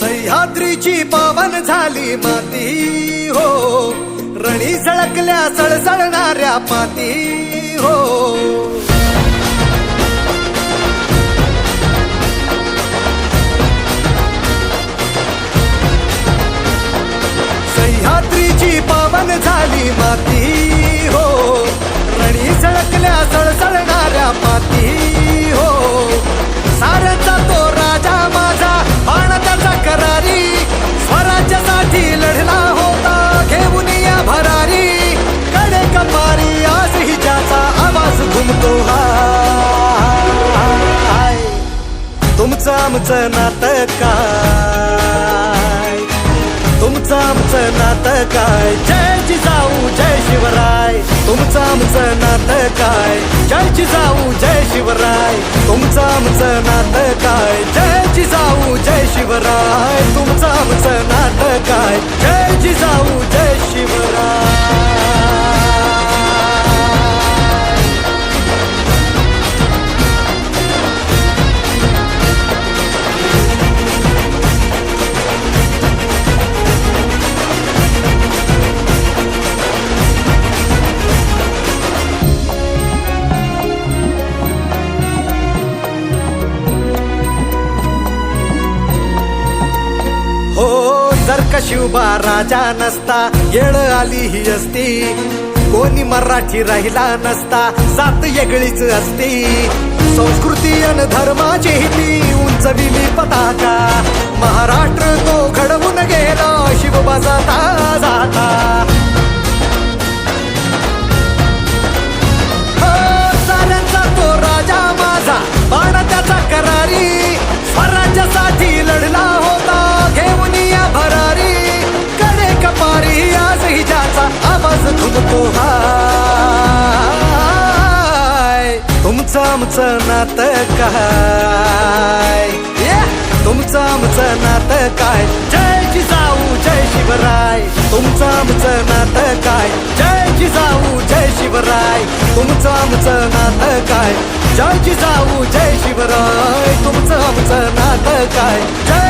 सह्याद्रीची पावन झाली माती हो. रणी झळकल्या सळसळणाऱ्या पाती हो. सह्याद्रीची पावन झाली माती हो. रणी झळकल्या सळसळणाऱ्या पाती हो. साऱ्याचा आमचं नातं काय? तुमचं आमचं नातं काय? जय जिजाऊ जय शिवराय. तुमचं आमचं नातं काय? जय जिजाऊ जय शिवराय. तुमचं आमचं नातं काय? जय जिजाऊ जय शिवराय. तुमचं आमचं नातं काय? जय जिजाऊ शिवबा राजा नसता येळ आली ही असती. कोणी मराठी राहिला नसता सात येगळीच असती. संस्कृती अन धर्माची ती उंचविली पताका. महाराष्ट्र तो घडवून गेला शिवबा आमचं नातं काय? तुमचं आमचं नातं काय? जय जिजाऊ जय शिवराय. तुमचं आमचं नातं काय? जय जिजाऊ जय शिवराय. तुमचं आमचं नातं काय? जय जिजाऊ जय शिवराय. तुमचं आमचं नातं काय? जय